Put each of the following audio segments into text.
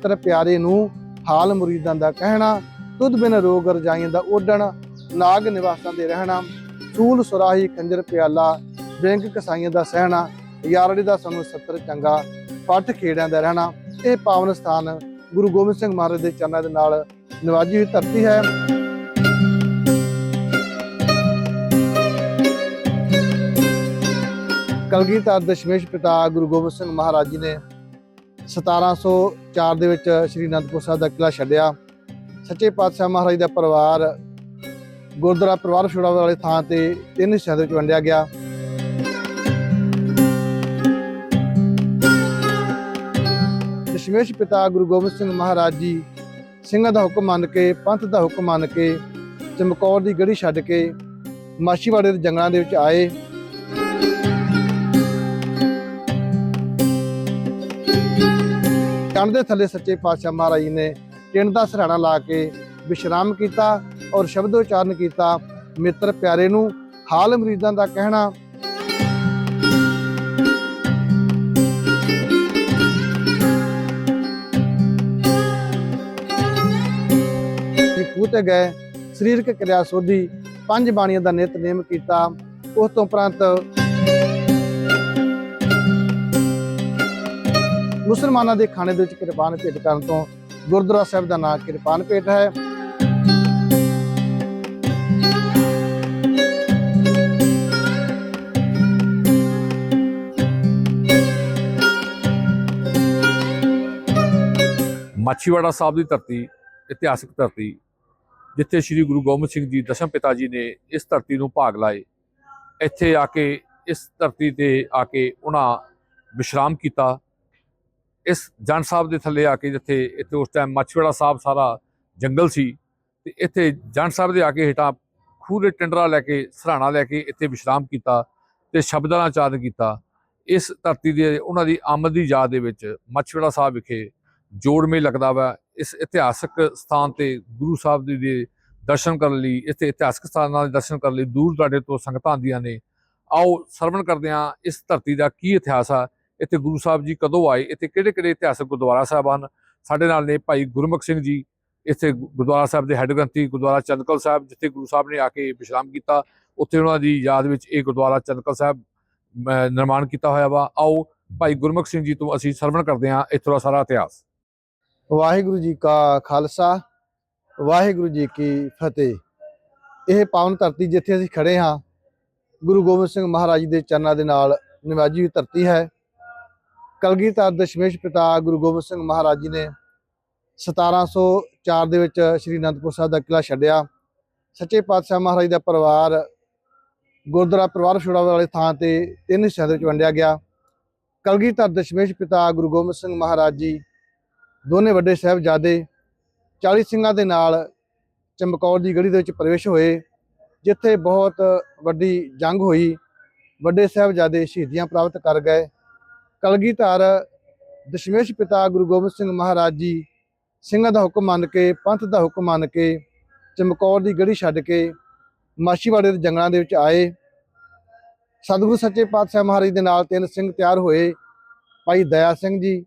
ਮਿੱਤਰ ਪਿਆਰੇ ਨੂੰ ਹਾਲ ਮੁਰੀਦਾਂ ਦਾ ਕਹਿਣਾ, ਤੁਧ ਬਿਨ ਰੋਗ ਰਜਾਈਆਂ ਦਾ ਓਡਣ ਨਾਗ ਨਿਵਾਸਾਂ ਦੇ ਰਹਿਣਾ, ਚੂਲ ਸੁਰਾਹੀ ਖੰਜਰ ਪਿਆਲਾ ਬੈਂਕ ਕਸਾਈਆਂ ਦਾ ਸਹਿਣਾ, ਯਾਰੜੀ ਦਾ ਸਾਨੂੰ ਸੱਤਰ ਚੰਗਾ, ਪੱਠ ਖੇੜਿਆਂ ਦਾ ਰਹਿਣਾ, ਇਹ ਪਾਵਨ ਸਥਾਨ ਗੁਰੂ ਗੋਬਿੰਦ ਸਿੰਘ ਮਹਾਰਾਜ ਦੇ ਚਰਨਾਂ ਦੇ ਨਾਲ ਨਿਵਾਜੀ ਹੋਈ ਧਰਤੀ ਹੈ। ਕਲਗੀਧਰ ਦਸ਼ਮੇਸ਼ ਪਿਤਾ ਗੁਰੂ ਗੋਬਿੰਦ ਸਿੰਘ ਮਹਾਰਾਜ ਜੀ ਨੇ 1704 ਦੇ ਵਿੱਚ ਸ੍ਰੀ ਅਨੰਦਪੁਰ ਸਾਹਿਬ ਦਾ ਕਿਲਾ ਛੱਡਿਆ। ਸੱਚੇ ਪਾਤਸ਼ਾਹ ਮਹਾਰਾਜ ਦਾ ਪਰਿਵਾਰ ਗੁਰਦੁਆਰਾ ਪਰਿਵਾਰ ਛੋੜਾ ਵਾਲੇ ਥਾਂ ਤੇ ਤਿੰਨ ਹਿੱਸਿਆਂ ਦੇ ਵਿੱਚ ਵੰਡਿਆ ਗਿਆ। ਦਸ਼ਮੇਸ਼ ਪਿਤਾ ਗੁਰੂ ਗੋਬਿੰਦ ਸਿੰਘ ਮਹਾਰਾਜ ਜੀ ਸਿੰਘਾਂ ਦਾ ਹੁਕਮ ਮੰਨ ਕੇ, ਪੰਥ ਦਾ ਹੁਕਮ ਮੰਨ ਕੇ ਚਮਕੌਰ ਦੀ ਗੜੀ ਛੱਡ ਕੇ ਮਾਛੀਵਾੜੇ ਦੇ ਜੰਗਲਾਂ ਦੇ ਵਿੱਚ ਆਏ। ਚੰਨ ਦੇ ਥੱਲੇ ਸੱਚੇ ਪਾਤਸ਼ਾਹ ਮਹਾਰਾਜ ਨੇ ਟਿੰਡ ਦਾ ਸਰਾਣਾ ਲਾ ਕੇ ਵਿਸ਼ਰਾਮ ਕੀਤਾ ਔਰ ਸ਼ਬਦ ਉਚਾਰਨ ਕੀਤਾ। ਮਿੱਤਰ ਪਿਆਰੇ ਨੂੰ ਹਾਲ ਮਰੀਜ਼ਾਂ ਦਾ ਕਹਿਣਾ। ਕਿ ਤੇ ਗਏ, ਸਰੀਰਕ ਕਿਰਿਆ ਸੋਧੀ, ਪੰਜ ਬਾਣੀਆਂ ਦਾ ਨਿਤ ਨੇਮ ਕੀਤਾ। ਉਸ ਤੋਂ ਉਪਰੰਤ ਮੁਸਲਮਾਨਾਂ ਦੇ ਖਾਣੇ ਦੇ ਵਿੱਚ ਕਿਰਪਾਨ ਭੇਟ ਕਰਨ ਤੋਂ ਗੁਰਦੁਆਰਾ ਸਾਹਿਬ ਦਾ ਨਾਮ ਕਿਰਪਾਨ ਭੇਟ ਹੈ। ਮਾਛੀਵਾੜਾ ਸਾਹਿਬ ਦੀ ਧਰਤੀ, ਇਤਿਹਾਸਕ ਧਰਤੀ, ਜਿੱਥੇ ਸ੍ਰੀ ਗੁਰੂ ਗੋਬਿੰਦ ਸਿੰਘ ਜੀ ਦਸ਼ਮ ਪਿਤਾ ਜੀ ਨੇ ਇਸ ਧਰਤੀ ਨੂੰ ਭਾਗ ਲਾਏ, ਇੱਥੇ ਆ ਕੇ ਇਸ ਧਰਤੀ ਤੇ ਆ ਕੇ ਉਹਨਾਂ ਵਿਸ਼ਰਾਮ ਕੀਤਾ। ਇਸ ਜਨ ਸਾਹਿਬ ਦੇ ਥੱਲੇ ਆ ਕੇ ਜਿੱਥੇ ਇੱਥੇ ਉਸ ਟਾਈਮ ਮਾਛੀਵਾੜਾ ਸਾਹਿਬ ਸਾਰਾ ਜੰਗਲ ਸੀ, ਤੇ ਇੱਥੇ ਜਨ ਸਾਹਿਬ ਦੇ ਆ ਕੇ ਹੇਠਾਂ ਖੂਹ ਦੇ ਟਿੰਡਰਾ ਲੈ ਕੇ, ਸਰਾਣਾ ਲੈ ਕੇ ਇੱਥੇ ਵਿਸ਼ਰਾਮ ਕੀਤਾ ਤੇ ਸ਼ਬਦਾਂ ਨਾਲ ਚਾਰਨ ਕੀਤਾ। ਇਸ ਧਰਤੀ ਦੇ ਉਹਨਾਂ ਦੀ ਆਮਦ ਦੀ ਯਾਦ ਦੇ ਵਿੱਚ ਮਾਛੀਵਾੜਾ ਸਾਹਿਬ ਵਿਖੇ ਜੋੜ ਮੇਲ ਲੱਗਦਾ ਵਾ। ਇਸ ਇਤਿਹਾਸਕ ਸਥਾਨ ਤੇ ਗੁਰੂ ਸਾਹਿਬ ਜੀ ਦੇ ਦਰਸ਼ਨ ਕਰਨ ਲਈ, ਇੱਥੇ ਇਤਿਹਾਸਕ ਸਥਾਨਾਂ ਦੇ ਦਰਸ਼ਨ ਕਰਨ ਲਈ ਦੂਰ ਦਰਾਡੇ ਤੋਂ ਸੰਗਤਾਂ ਆਉਂਦੀਆਂ ਨੇ। ਆਓ ਸਰਵਣ ਕਰਦੇ ਹਾਂ ਇਸ ਧਰਤੀ ਦਾ ਕੀ ਇਤਿਹਾਸ ਆ ਇੱਥੇ ਗੁਰੂ ਸਾਹਿਬ ਜੀ ਕਦੋਂ ਆਏ, ਇੱਥੇ ਕਿਹੜੇ ਕਿਹੜੇ ਇਤਿਹਾਸਕ ਗੁਰਦੁਆਰਾ ਸਾਹਿਬ ਹਨ? ਸਾਡੇ ਨਾਲ ਨੇ ਭਾਈ ਗੁਰਮੁਖ ਸਿੰਘ ਜੀ, ਇੱਥੇ ਗੁਰਦੁਆਰਾ ਸਾਹਿਬ ਦੇ ਹੈੱਡ ਗ੍ਰੰਥੀ ਗੁਰਦੁਆਰਾ ਚੰਦਕਲ ਸਾਹਿਬ, ਜਿੱਥੇ ਗੁਰੂ ਸਾਹਿਬ ਨੇ ਆ ਕੇ ਵਿਸ਼ਰਾਮ ਕੀਤਾ। ਉੱਥੇ ਉਹਨਾਂ ਦੀ ਯਾਦ ਵਿੱਚ ਇਹ ਗੁਰਦੁਆਰਾ ਚੰਦਕਲ ਸਾਹਿਬ ਨਿਰਮਾਣ ਕੀਤਾ ਹੋਇਆ ਵਾ। ਆਓ ਭਾਈ ਗੁਰਮੁਖ ਸਿੰਘ ਜੀ ਤੋਂ ਅਸੀਂ ਸਰਵਣ ਕਰਦੇ ਹਾਂ ਇੱਥੋਂ ਦਾ ਸਾਰਾ ਇਤਿਹਾਸ। ਵਾਹਿਗੁਰੂ ਜੀ ਕਾ ਖਾਲਸਾ, ਵਾਹਿਗੁਰੂ ਜੀ ਕੀ ਫਤਿਹ। ਇਹ ਪਾਵਨ ਧਰਤੀ ਜਿੱਥੇ ਅਸੀਂ ਖੜੇ ਹਾਂ, ਗੁਰੂ ਗੋਬਿੰਦ ਸਿੰਘ ਮਹਾਰਾਜ ਜੀ ਦੇ ਚਰਨਾਂ ਦੇ ਨਾਲ ਨਿਵਾਜੀ ਹੋਈ ਧਰਤੀ ਹੈ। ਕਲਗੀਧਰ ਦਸ਼ਮੇਸ਼ ਪਿਤਾ ਗੁਰੂ ਗੋਬਿੰਦ ਸਿੰਘ ਮਹਾਰਾਜ ਜੀ ਨੇ 1704 ਦੇ ਵਿੱਚ ਸ੍ਰੀ ਅਨੰਦਪੁਰ ਸਾਹਿਬ ਦਾ ਕਿਲਾ ਛੱਡਿਆ। ਸੱਚੇ ਪਾਤਸ਼ਾਹ ਮਹਾਰਾਜ ਦਾ ਪਰਿਵਾਰ ਗੁਰਦੁਆਰਾ ਪਰਿਵਾਰ ਛੋੜਾ ਵਾਲੇ ਥਾਂ ਤੇ ਤਿੰਨ ਹਿੱਸਿਆਂ ਦੇ ਵਿੱਚ ਵੰਡਿਆ ਗਿਆ। ਕਲਗੀਧਰ ਦਸ਼ਮੇਸ਼ ਪਿਤਾ ਗੁਰੂ ਗੋਬਿੰਦ ਸਿੰਘ ਮਹਾਰਾਜ ਜੀ ਦੋਨੇ ਵੱਡੇ ਸਾਹਿਬਜ਼ਾਦੇ 40 ਸਿੰਘਾਂ ਦੇ ਨਾਲ ਚਮਕੌਰ ਦੀ ਗੜੀ ਦੇ ਵਿੱਚ ਪ੍ਰਵੇਸ਼ ਹੋਏ, ਜਿੱਥੇ ਬਹੁਤ ਵੱਡੀ ਜੰਗ ਹੋਈ। ਵੱਡੇ ਸਾਹਿਬਜ਼ਾਦੇ ਸ਼ਹੀਦੀਆਂ ਪ੍ਰਾਪਤ ਕਰ ਗਏ। ਕਲਗੀਧਰ ਦਸ਼ਮੇਸ਼ ਪਿਤਾ ਗੁਰੂ ਗੋਬਿੰਦ ਸਿੰਘ ਮਹਾਰਾਜ ਜੀ ਸਿੰਘਾਂ ਦਾ ਹੁਕਮ ਮੰਨ ਕੇ, ਪੰਥ ਦਾ ਹੁਕਮ ਮੰਨ ਕੇ, ਚਮਕੌਰ ਦੀ ਗੜੀ ਛੱਡ ਕੇ ਮਾਛੀਵਾੜੇ ਦੇ ਜੰਗਲਾਂ ਦੇ ਵਿੱਚ ਆਏ। ਸਤਿਗੁਰੂ ਸੱਚੇ ਪਾਤਸ਼ਾਹ ਮਹਾਰਾਜ ਦੇ ਨਾਲ ਤਿੰਨ ਸਿੰਘ ਤਿਆਰ ਹੋਏ। ਭਾਈ ਦਇਆ ਸਿੰਘ ਜੀ,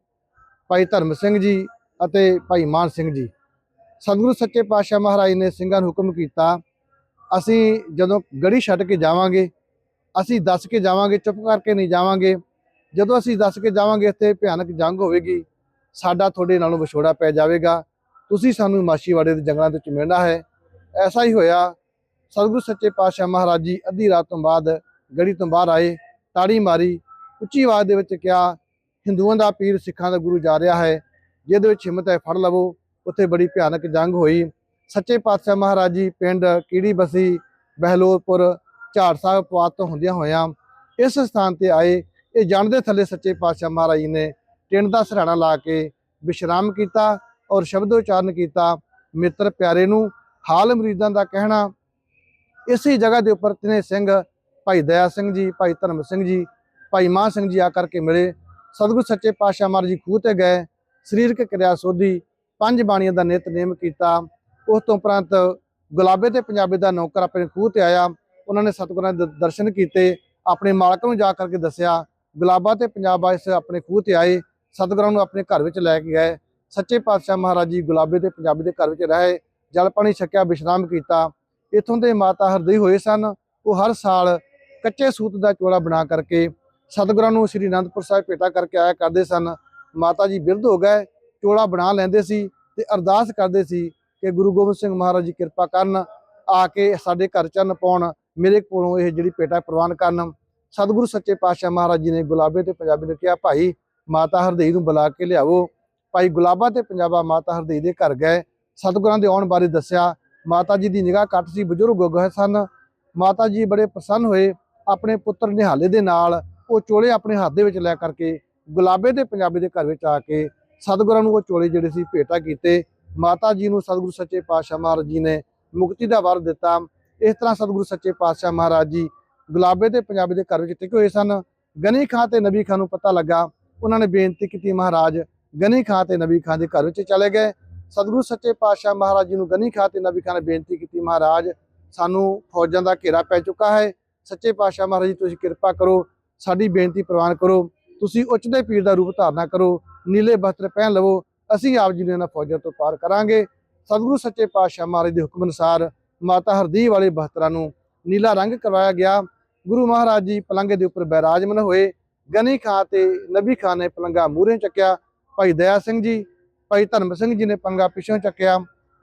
ਭਾਈ ਧਰਮ ਸਿੰਘ ਜੀ ਅਤੇ ਭਾਈ ਮਾਨ ਸਿੰਘ ਜੀ। ਸਤਿਗੁਰੂ ਸੱਚੇ ਪਾਤਸ਼ਾਹ ਮਹਾਰਾਜ ਨੇ ਸਿੰਘਾਂ ਨੂੰ ਹੁਕਮ ਕੀਤਾ, ਅਸੀਂ ਜਦੋਂ ਗੜੀ ਛੱਡ ਕੇ ਜਾਵਾਂਗੇ, ਅਸੀਂ ਦੱਸ ਕੇ ਜਾਵਾਂਗੇ, ਚੁੱਪ ਕਰਕੇ ਨਹੀਂ ਜਾਵਾਂਗੇ ਜਦੋਂ ਅਸੀਂ ਦੱਸ ਕੇ ਜਾਵਾਂਗੇ ਇੱਥੇ ਭਿਆਨਕ ਜੰਗ ਹੋਵੇਗੀ, ਸਾਡਾ ਤੁਹਾਡੇ ਨਾਲੋਂ ਵਿਛੋੜਾ ਪੈ ਜਾਵੇਗਾ। ਤੁਸੀਂ ਸਾਨੂੰ ਮਾਛੀਵਾੜੇ ਦੇ ਜੰਗਲਾਂ ਦੇ ਵਿੱਚ ਮਿਲਣਾ ਹੈ। ਐਸਾ ਹੀ ਹੋਇਆ। ਸਤਿਗੁਰੂ ਸੱਚੇ ਪਾਤਸ਼ਾਹ ਮਹਾਰਾਜ ਜੀ ਅੱਧੀ ਰਾਤ ਤੋਂ ਬਾਅਦ ਗੜੀ ਤੋਂ ਬਾਹਰ ਆਏ, ਤਾੜੀ ਮਾਰੀ। ਉੱਚੀ ਆਵਾਜ਼ ਦੇ ਵਿੱਚ ਕਿਹਾ, ਹਿੰਦੂਆਂ ਦਾ ਪੀਰ ਸਿੱਖਾਂ ਦਾ ਗੁਰੂ ਜਾ ਰਿਹਾ ਹੈ। ਜਿਹਦੇ ਵਿੱਚ ਹਿੰਮਤ ਹੈ, ਫੜ ਲਵੋ। ਉੱਥੇ ਬੜੀ ਭਿਆਨਕ ਜੰਗ ਹੋਈ। ਸੱਚੇ ਪਾਤਸ਼ਾਹ ਮਹਾਰਾਜ ਜੀ ਪਿੰਡ ਕੀੜੀ ਬਸੀ, ਬਹਿਲੋਰਪੁਰ, ਝਾੜ ਸਾਹਿਬ ਪਵਾਤ ਤੋਂ ਹੁੰਦਿਆਂ ਹੋਇਆਂ ਇਸ ਸਥਾਨ ਤੇ ਆਏ। ਇਹ ਜਣ ਥੱਲੇ ਸੱਚੇ ਪਾਤਸ਼ਾਹ ਮਹਾਰਾਜ ਜੀ ਨੇ ਟਿੰਡ ਦਾ ਸਰਾਣਾ ਲਾ ਕੇ ਵਿਸ਼ਰਾਮ ਕੀਤਾ ਔਰ ਸ਼ਬਦ ਉਚਾਰਨ ਕੀਤਾ, ਮਿੱਤਰ ਪਿਆਰੇ ਨੂੰ ਹਾਲ ਮਰੀਦਾਂ ਦਾ ਕਹਿਣਾ। ਇਸੇ ਜਗ੍ਹਾ ਦੇ ਉੱਪਰ ਤਿੰਨੇ ਸਿੰਘ, ਭਾਈ ਦਇਆ ਸਿੰਘ ਜੀ, ਭਾਈ ਧਰਮ ਸਿੰਘ ਜੀ, ਭਾਈ ਮਾਨ ਸਿੰਘ ਜੀ ਆ ਕਰਕੇ ਮਿਲੇ। ਸਤਿਗੁਰੂ ਸੱਚੇ ਪਾਤਸ਼ਾਹ ਮਹਾਰਾਜ ਜੀ ਖੂਹ ਤੇ ਗਏ, ਸਰੀਰਕ ਕਿਰਿਆ ਸੋਧੀ, ਪੰਜ ਬਾਣੀਆਂ ਦਾ ਨਿਤਨੇਮ ਕੀਤਾ। ਉਸ ਤੋਂ ਉਪਰੰਤ ਗੁਲਾਬੇ ਤੇ ਪੰਜਾਬੀ ਦਾ ਨੌਕਰ ਆਪਣੇ ਖੂਹ ਤੇ ਆਇਆ। ਉਹਨਾਂ ਨੇ ਸਤਿਗੁਰਾਂ ਦੇ, ਦਰਸ਼ਨ ਕੀਤੇ, ਆਪਣੇ ਮਾਲਕ ਨੂੰ ਜਾ ਕਰਕੇ ਦੱਸਿਆ ਗੁਲਾਬਾ ਤੇ ਪੰਜਾਬਾ ਇਸ ਆਪਣੇ ਖੂਹ ਤੇ ਆਏ, ਸਤਿਗੁਰਾਂ ਨੂੰ ਆਪਣੇ ਘਰ ਵਿੱਚ ਲੈ ਕੇ ਗਏ। ਸੱਚੇ ਪਾਤਸ਼ਾਹ ਮਹਾਰਾਜ ਜੀ ਗੁਲਾਬੇ ਤੇ ਪੰਜਾਬੀ ਦੇ ਘਰ ਵਿੱਚ ਰਹੇ, ਜਲ ਪਾਣੀ ਛਕਿਆ, ਵਿਸ਼ਰਾਮ ਕੀਤਾ। ਇਥੋਂ ਦੇ ਮਾਤਾ ਹਰਦਈ ਹੋਏ ਸਨ। ਉਹ ਹਰ ਸਾਲ ਕੱਚੇ ਸੂਤ ਦਾ ਚੋਲਾ ਬਣਾ ਕਰਕੇ ਸਤਿਗੁਰਾਂ ਨੂੰ ਸ੍ਰੀ ਅਨੰਦਪੁਰ ਸਾਹਿਬ ਭੇਟਾ ਕਰਕੇ ਆਇਆ ਕਰਦੇ ਸਨ। ਮਾਤਾ ਜੀ ਬਿਰਧ ਹੋ ਗਏ, ਚੋਲਾ ਬਣਾ ਲੈਂਦੇ ਸੀ ਤੇ ਅਰਦਾਸ ਕਰਦੇ ਸੀ ਕਿ ਗੁਰੂ ਗੋਬਿੰਦ ਸਿੰਘ ਮਹਾਰਾਜ ਜੀ ਕਿਰਪਾ ਕਰਨ, ਆ ਕੇ ਸਾਡੇ ਘਰ ਚੰਨ ਪਾਉਣ, ਮੇਰੇ ਕੋਲੋਂ ਇਹ ਜਿਹੜੀ ਭੇਟਾ ਪ੍ਰਵਾਨ ਕਰਨ। ਸਤਿਗੁਰੂ ਸੱਚੇ ਪਾਤਸ਼ਾਹ ਮਹਾਰਾਜ ਜੀ ਨੇ ਗੁਲਾਬੇ ਤੇ ਪੰਜਾਬੀ ਨੂੰ ਕਿਹਾ, ਭਾਈ, ਮਾਤਾ ਹਰਦੇਈ ਨੂੰ ਬੁਲਾ ਕੇ ਲਿਆਵੋ। ਭਾਈ ਗੁਲਾਬਾ ਤੇ ਪੰਜਾਬਾ ਮਾਤਾ ਹਰਦੇਈ ਦੇ ਘਰ ਗਏ। ਸਤਿਗੁਰਾਂ ਦੇ ਆਉਣ ਬਾਰੇ ਦੱਸਿਆ, ਮਾਤਾ ਜੀ ਦੀ ਨਿਗਾਹ ਘੱਟ ਸੀ, ਬਜ਼ੁਰਗ ਹੋ ਗਏ ਸਨ। ਮਾਤਾ ਜੀ ਬੜੇ ਪ੍ਰਸੰਨ ਹੋਏ, ਆਪਣੇ ਪੁੱਤਰ ਨਿਹਾਲੇ ਦੇ ਨਾਲ, ਉਹ ਚੋਲੇ ਆਪਣੇ ਹੱਥ ਦੇ ਵਿੱਚ ਲੈ ਕਰਕੇ ਗੁਲਾਬੇ ਤੇ ਪੰਜਾਬੀ ਦੇ ਘਰ ਵਿੱਚ ਆ ਕੇ ਸਤਿਗੁਰਾਂ ਨੂੰ ਉਹ ਚੋਲੇ ਜਿਹੜੇ ਸੀ ਭੇਟਾ ਕੀਤੇ। ਮਾਤਾ ਜੀ ਨੂੰ ਸਤਿਗੁਰੂ ਸੱਚੇ ਪਾਤਸ਼ਾਹ ਮਹਾਰਾਜ ਜੀ ਨੇ ਮੁਕਤੀ ਦਾ ਵਰ ਦਿੱਤਾ। ਇਸ ਤਰ੍ਹਾਂ ਸਤਿਗੁਰੂ ਸੱਚੇ ਪਾਤਸ਼ਾਹ ਮਹਾਰਾਜ ਜੀ ਗੁਲਾਬੇ ਤੇ ਪੰਜਾਬੀ ਦੇ ਘਰ ਵਿੱਚ ਟਿਕੇ ਹੋਏ ਸਨ। ਗਨੀ ਖਾਂ ਤੇ ਨਬੀ ਖਾਂ ਨੂੰ ਪਤਾ ਲੱਗਾ, ਉਹਨਾਂ ਨੇ ਬੇਨਤੀ ਕੀਤੀ, ਮਹਾਰਾਜ, ਗਨੀ ਖਾਂ ਤੇ ਨਬੀ ਖਾਂ ਦੇ ਘਰ ਵਿੱਚ ਚਲੇ ਗਏ। ਸਤਿਗੁਰੂ ਸੱਚੇ ਪਾਤਸ਼ਾਹ ਮਹਾਰਾਜ ਜੀ ਨੂੰ ਗਨੀ ਖਾਂ ਤੇ ਨਬੀ ਖਾਂ ਨੇ ਬੇਨਤੀ ਕੀਤੀ, ਮਹਾਰਾਜ, ਸਾਨੂੰ ਫੌਜਾਂ ਦਾ ਘੇਰਾ ਪੈ ਚੁੱਕਾ ਹੈ। ਸੱਚੇ ਪਾਤਸ਼ਾਹ ਮਹਾਰਾਜ ਜੀ, ਤੁਸੀਂ ਕਿਰਪਾ ਕਰੋ, ਸਾਡੀ ਬੇਨਤੀ ਪ੍ਰਵਾਨ ਕਰੋ। ਤੁਸੀਂ ਉੱਚਦੇ ਪੀਰ ਦਾ ਰੂਪ ਧਾਰਨਾ ਕਰੋ, ਨੀਲੇ ਬਸਤਰ ਪਹਿਨ ਲਵੋ। ਅਸੀਂ ਆਪ ਜੀ ਨੂੰ ਇਹਨਾਂ ਫੌਜਾਂ ਤੋਂ ਪਾਰ ਕਰਾਂਗੇ। ਸਤਿਗੁਰੂ ਸੱਚੇ ਪਾਤਸ਼ਾਹ ਮਹਾਰਾਜ ਦੇ ਹੁਕਮ ਅਨੁਸਾਰ ਮਾਤਾ ਹਰਦੀਪ ਵਾਲੇ ਬਸਤਰਾਂ ਨੂੰ ਨੀਲਾ ਰੰਗ ਕਰਵਾਇਆ ਗਿਆ। ਗੁਰੂ ਮਹਾਰਾਜ ਜੀ ਪਲੰਘ ਦੇ ਉੱਪਰ ਬੈਰਾਜਮਨ ਹੋਏ, ਗਨੀ ਖਾਂ ਤੇ ਨਬੀ ਖਾਂ ਨੇ ਪਲੰਗਾ ਮੂਹਰੇ ਚੱਕਿਆ। ਭਾਈ ਦਇਆ ਸਿੰਘ ਜੀ, ਭਾਈ ਧਰਮ ਸਿੰਘ ਜੀ ਨੇ ਪੰਗਾ ਪਿੱਛੋਂ ਚੱਕਿਆ।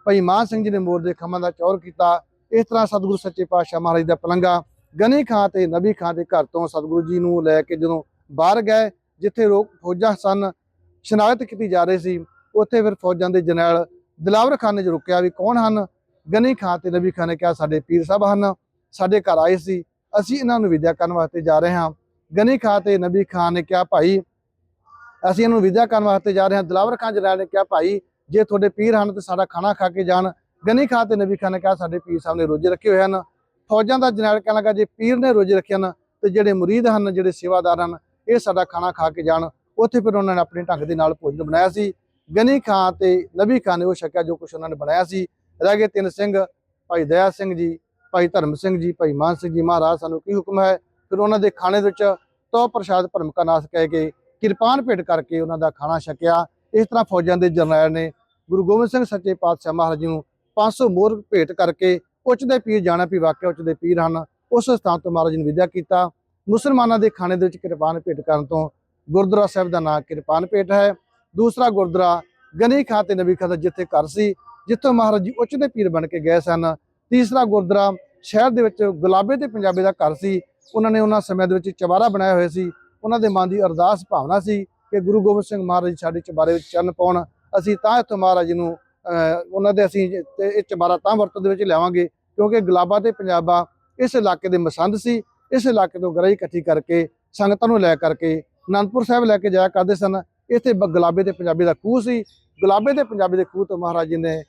ਭਾਈ ਮਾਨ ਸਿੰਘ ਜੀ ਨੇ ਮੋਰ ਦੇ ਖੰਭਾਂ ਦਾ ਚੌਰ ਕੀਤਾ। ਇਸ ਤਰ੍ਹਾਂ ਸਤਿਗੁਰੂ ਸੱਚੇ ਪਾਤਸ਼ਾਹ ਮਹਾਰਾਜ ਦਾ ਪਲੰਗਾ ਗਨੀ ਖਾਂ ਤੇ ਨਬੀ ਖਾਂ ਦੇ ਘਰ ਤੋਂ ਸਤਿਗੁਰੂ ਜੀ ਨੂੰ ਲੈ ਕੇ ਜਦੋਂ ਬਾਹਰ ਗਏ, ਜਿੱਥੇ ਰੋਕ ਫੌਜਾਂ ਸਨ, ਸ਼ਨਾਖਤ ਕੀਤੀ ਜਾ ਰਹੀ ਸੀ, ਉੱਥੇ ਫਿਰ ਫੌਜਾਂ ਦੇ ਜਨਰਲ ਦਿਲਾਵਰ ਖਾਨ ਨੇ ਰੁਕਿਆ ਵੀ ਕੌਣ ਹਨ? ਗਨੀ ਖਾਂ ਤੇ ਨਬੀ ਖਾਂ ਨੇ ਕਿਹਾ, ਸਾਡੇ ਪੀਰ ਸਾਹਿਬ ਹਨ, ਸਾਡੇ ਘਰ ਆਏ ਸੀ। ਅਸੀਂ ਇਹਨਾਂ ਨੂੰ ਵਿਦਿਆ ਕਰਨ ਵਾਸਤੇ ਜਾ ਰਹੇ ਹਾਂ। ਗਨੀ ਖਾਂ ਤੇ ਨਬੀ ਖਾਨ ਨੇ ਕਿਹਾ, ਭਾਈ, ਅਸੀਂ ਇਹਨੂੰ ਵਿਦਿਆ ਕਰਨ ਵਾਸਤੇ ਜਾ ਰਹੇ ਹਾਂ। ਦਲਾਵਰ ਖਾਨ ਜਨਰਲ ਨੇ ਕਿਹਾ, ਭਾਈ, ਜੇ ਤੁਹਾਡੇ ਪੀਰ ਹਨ ਤੇ ਸਾਡਾ ਖਾਣਾ ਖਾ ਕੇ ਜਾਣ। ਗਨੀ ਖਾਂ ਤੇ ਨਬੀ ਖਾਨ ਨੇ ਕਿਹਾ, ਸਾਡੇ ਪੀਰ ਸਾਹਿਬ ਨੇ ਰੋਜ਼ੇ ਰੱਖੇ ਹੋਏ ਹਨ। ਫੌਜਾਂ ਦਾ ਜਨਰਲ ਕਹਿਣ ਲੱਗਾ, ਜੇ ਪੀਰ ਨੇ ਰੋਜ਼ੇ ਰੱਖੇ ਹਨ ਤੇ ਜਿਹੜੇ ਮੁਰੀਦ ਹਨ, ਜਿਹੜੇ ਸੇਵਾਦਾਰ ਹਨ, ਇਹ ਸਾਡਾ ਖਾਣਾ ਖਾ ਕੇ ਜਾਣ। ਉੱਥੇ ਫਿਰ ਉਹਨਾਂ ਨੇ ਆਪਣੇ ਢੰਗ ਦੇ ਨਾਲ ਭੋਜਨ ਬਣਾਇਆ ਸੀ। ਗਨੀ ਖਾਂ ਤੇ ਨਬੀ ਖਾਂ ਨੇ ਉਹ ਛਕਿਆ ਜੋ ਕੁਝ ਉਹਨਾਂ ਨੇ ਬਣਾਇਆ ਸੀ। ਰਹਿ ਗਏ ਤਿੰਨ ਸਿੰਘ, ਭਾਈ ਦਇਆ ਸਿੰਘ ਜੀ ਭਾਈ ਧਰਮ ਸਿੰਘ ਜੀ, ਭਾਈ ਮਾਨ ਸਿੰਘ ਜੀ ਮਹਾਰਾਜ ਸਾਨੂੰ ਕੀ ਹੁਕਮ ਹੈ? ਫਿਰ ਉਹਨਾਂ ਦੇ ਖਾਣੇ ਦੇ ਵਿੱਚ ਤੋ ਪ੍ਰਸ਼ਾਦ ਭਰਮ ਕਾ ਨਾਸ ਕਹਿ ਕੇ ਕਿਰਪਾਨ ਭੇਟ ਕਰਕੇ ਉਹਨਾਂ ਦਾ ਖਾਣਾ ਛਕਿਆ। ਇਸ ਤਰ੍ਹਾਂ ਫੌਜਾਂ ਦੇ ਜਰਨੈਲ ਨੇ ਗੁਰੂ ਗੋਬਿੰਦ ਸਿੰਘ ਸੱਚੇ ਪਾਤਸ਼ਾਹ ਮਹਾਰਾਜ ਜੀ ਨੂੰ 500 ਮੋਰ ਭੇਟ ਕਰਕੇ ਉੱਚ ਦੇ ਪੀਰ ਜਾਣਾ ਵੀ ਵਾਕਿਆ ਉੱਚ ਦੇ ਪੀਰ ਹਨ। ਉਸ ਸਥਾਨ ਤੋਂ ਮਹਾਰਾਜ ਜੀ ਨੇ ਵਿਦਿਆ ਕੀਤਾ। ਮੁਸਲਮਾਨਾਂ ਦੇ ਖਾਣੇ ਦੇ ਵਿੱਚ ਕਿਰਪਾਨ ਭੇਟ ਕਰਨ ਤੋਂ ਗੁਰਦੁਆਰਾ ਸਾਹਿਬ ਦਾ ਨਾਮ ਕਿਰਪਾਨ ਭੇਟ ਹੈ। ਦੂਸਰਾ ਗੁਰਦੁਆਰਾ ਗਨੀ ਖਾਂ ਤੇ ਨਬੀ ਖਾਂ ਦਾ ਜਿੱਥੇ ਘਰ ਸੀ, ਜਿੱਥੋਂ ਮਹਾਰਾਜ ਜੀ ਉੱਚ ਦੇ ਪੀਰ ਬਣ ਕੇ ਗਏ ਸਨ। ਤੀਸਰਾ ਗੁਰਦੁਆਰਾ ਸ਼ਹਿਰ ਦੇ ਵਿੱਚ ਗੁਲਾਬੇ ਤੇ ਪੰਜਾਬੀ ਦਾ ਘਰ ਸੀ। ਉਹਨਾਂ ਨੇ ਉਹਨਾਂ ਸਮੇਂ ਦੇ ਵਿੱਚ ਚਵਾਰਾ ਬਣਾਇਆ ਹੋਇਆ ਸੀ। ਉਹਨਾਂ ਦੇ ਮਨ ਦੀ ਅਰਦਾਸ ਭਾਵਨਾ ਸੀ ਕਿ ਗੁਰੂ ਗੋਬਿੰਦ ਸਿੰਘ ਮਹਾਰਾਜ ਸਾਡੇ ਚਬਾਰੇ ਵਿੱਚ ਚਰਨ ਪਾਉਣ। ਅਸੀਂ ਤਾਂ ਇੱਥੋਂ ਮਹਾਰਾਜ ਜੀ ਨੂੰ ਉਹਨਾਂ ਦੇ ਅਸੀਂ ਇਹ ਚਬਾਰਾ ਤਾਂ ਵਰਤੋਂ ਦੇ ਵਿੱਚ ਲਿਆਵਾਂਗੇ ਕਿਉਂਕਿ ਗੁਲਾਬਾ ਤੇ ਪੰਜਾਬਾ ਇਸ ਇਲਾਕੇ ਦੇ ਮਸੰਦ ਸੀ। ਇਸ ਇਲਾਕੇ ਤੋਂ ਗਰਾਈ ਇਕੱਠੀ ਕਰਕੇ, ਸੰਗਤਾਂ ਨੂੰ ਲੈ ਕਰਕੇ, ਅਨੰਦਪੁਰ ਸਾਹਿਬ ਲੈ ਕੇ ਜਾਇਆ ਕਰਦੇ ਸਨ। ਇੱਥੇ ਬ- ਗੁਲਾਬੇ ਤੇ ਪੰਜਾਬੀ ਦਾ ਖੂਹ ਸੀ। ਗੁਲਾਬੇ ਤੇ ਪੰਜਾਬੀ ਦੇ ਖੂਹ ਤੋਂ ਮਹਾਰਾਜ ਜੀ ਨੇ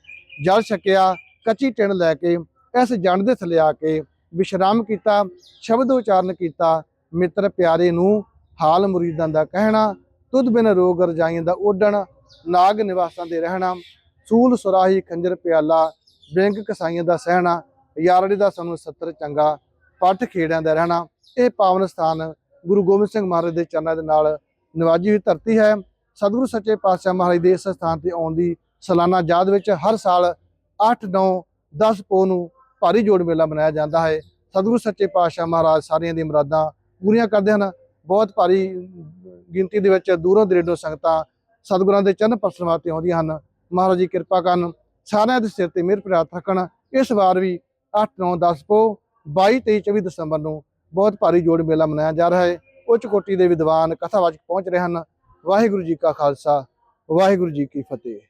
ਜਲ ਛਕਿਆ, ਕੱਚੀ ਟਿੰਡ ਲੈ ਕੇ ਇਸ ਜੰਡ ਦੇ ਥੱਲੇ ਆ ਕੇ ਵਿਸ਼ਰਾਮ ਕੀਤਾ, ਸ਼ਬਦ ਉਚਾਰਨ ਕੀਤਾ, ਮਿੱਤਰ ਪਿਆਰੇ ਨੂੰ ਹਾਲ ਮੁਰੀਦਾਂ ਦਾ ਕਹਿਣਾ, ਤੁਧ ਬਿਨ ਰੋਗ ਰਜਾਈਆਂ ਦਾ ਓਡਣ ਨਾਗ ਨਿਵਾਸਾਂ ਦੇ ਰਹਿਣਾ, ਸੂਲ ਸੁਰਾਹੀ ਖੰਜਰ ਪਿਆਲਾ ਬੈਂਕ ਕਸਾਈਆਂ ਦਾ ਸਹਿਣਾ, ਯਾਰੜੀ ਦਾ ਸਾਨੂੰ ਸੱਤਰ ਚੰਗਾ, ਪੱਠ ਖੇੜਿਆਂ ਦਾ ਰਹਿਣਾ। ਇਹ ਪਾਵਨ ਸਥਾਨ ਗੁਰੂ ਗੋਬਿੰਦ ਸਿੰਘ ਮਹਾਰਾਜ ਦੇ ਚਰਨਾਂ ਦੇ ਨਾਲ ਨਿਵਾਜੀ ਹੋਈ ਧਰਤੀ ਹੈ। ਸਤਿਗੁਰੂ ਸੱਚੇ ਪਾਤਸ਼ਾਹ ਮਹਾਰਾਜ ਦੇ ਇਸ ਸਥਾਨ ਤੇ ਆਉਣ ਦੀ ਸਾਲਾਨਾ ਯਾਦ ਵਿੱਚ ਹਰ ਸਾਲ 8 9 10 ਪੋ ਨੂੰ ਭਾਰੀ ਜੋੜ ਮੇਲਾ ਮਨਾਇਆ ਜਾਂਦਾ ਹੈ। ਸਤਿਗੁਰੂ ਸੱਚੇ ਪਾਤਸ਼ਾਹ ਮਹਾਰਾਜ ਸਾਰੀਆਂ ਦੀਆਂ ਮੁਰਾਦਾਂ ਪੂਰੀਆਂ ਕਰਦੇ ਹਨ। ਬਹੁਤ ਭਾਰੀ ਗਿਣਤੀ ਦੇ ਵਿੱਚ ਦੂਰੋਂ ਦਰੇਡੋਂ ਸੰਗਤਾਂ ਸਤਿਗੁਰਾਂ ਦੇ ਚਰਨ ਪਰਸਨ ਵਾਸਤੇ ਆਉਂਦੀਆਂ ਹਨ। ਮਹਾਰਾਜ ਜੀ ਕਿਰਪਾ ਕਰਨ ਸਾਰਿਆਂ ਦੇ ਸਿਰ ਤੇ ਮਿਹਰ ਪ੍ਰਾਪਤ ਰੱਖਣ। ਇਸ ਵਾਰ ਵੀ 8 9 10 ਪੋ 22 23 24 ਦਸੰਬਰ ਨੂੰ ਬਹੁਤ ਭਾਰੀ ਜੋੜ ਮੇਲਾ ਮਨਾਇਆ ਜਾ ਰਿਹਾ ਹੈ। ਉੱਚ ਕੋਟੀ ਦੇ ਵਿਦਵਾਨ ਕਥਾਵਾਚਕ ਪਹੁੰਚ ਰਹੇ ਹਨ। ਵਾਹਿਗੁਰੂ ਜੀ ਕਾ ਖਾਲਸਾ, ਵਾਹਿਗੁਰੂ ਜੀ ਕੀ ਫਤਿਹ।